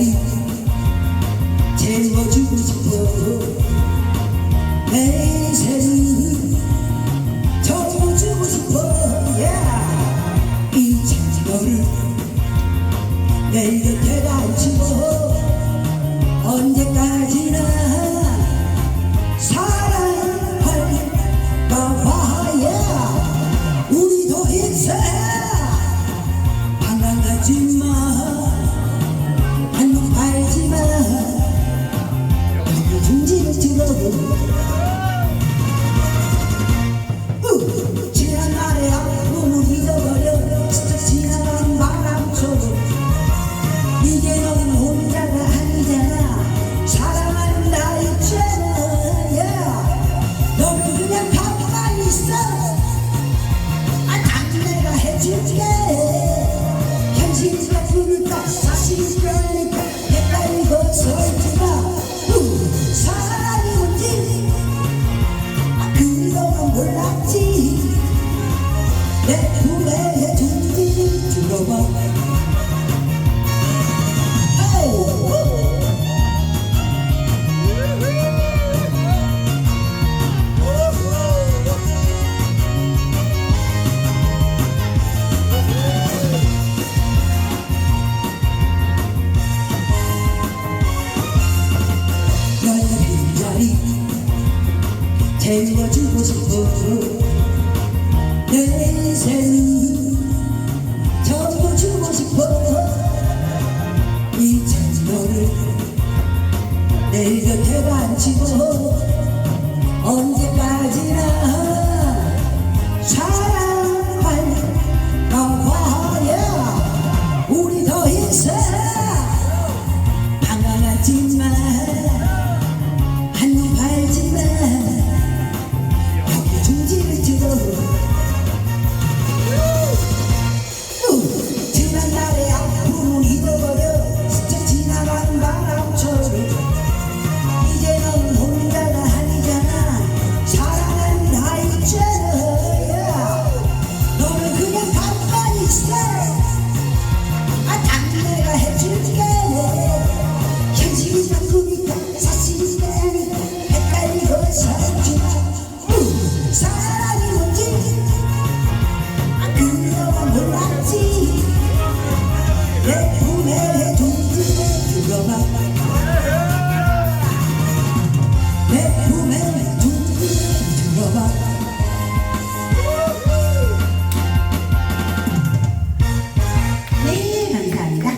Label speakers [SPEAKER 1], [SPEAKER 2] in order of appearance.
[SPEAKER 1] 자리 채워주고 싶어도 내 인생을 접어주고 싶어 yeah. 이제 너를 내 곁에 앉히고 언제까지나 사 내 삶을 전부 주고 싶어. 이제 너를 내 곁에 앉히고 언제 Sasa